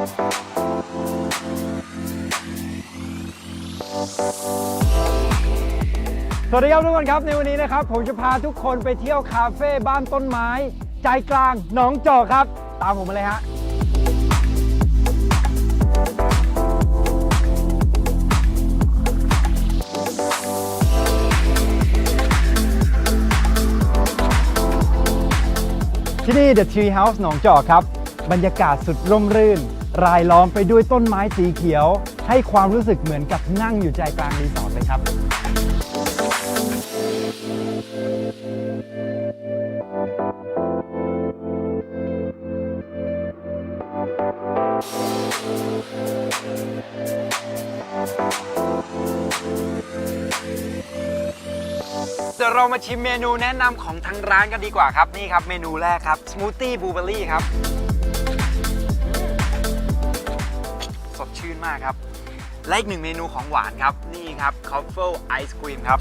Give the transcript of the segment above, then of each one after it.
สวัสดีครับทุกคนครับในวันนี้นะครับ ผมจะพาทุกคนไปเที่ยวคาเฟ่บ้านต้นไม้ ใจกลางหนองจอกครับ ตามผมมาเลยฮะที่นี่ The Tree House หนองจอกครับ บรรยากาศสุดร่มรื่น รายล้อมไปด้วยต้นไม้สีเขียว ให้ความรู้สึกเหมือนกับนั่งอยู่ใจกลางรีสอร์ทเลยครับเดี๋ยวเรามาชิมเมนูแนะนำของทางร้านกันดีกว่าครับ นี่ครับเมนูแรกครับสมูทตี้บลูเบอรี่ครับากครับ และอีกหนึ่งเมนูของหวานครับ นี่ครับคอฟเฟิลไอศครีมครับ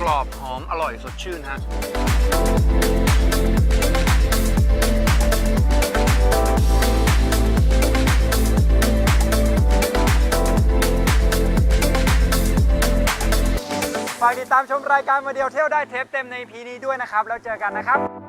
กรอบหอมอร่อยสดชื่นฮะฝากติดตามชมรายการมาเดียวเที่ยวได้เทปเต็มในพีนี้ด้วยนะครับ แล้วเจอกันนะครับ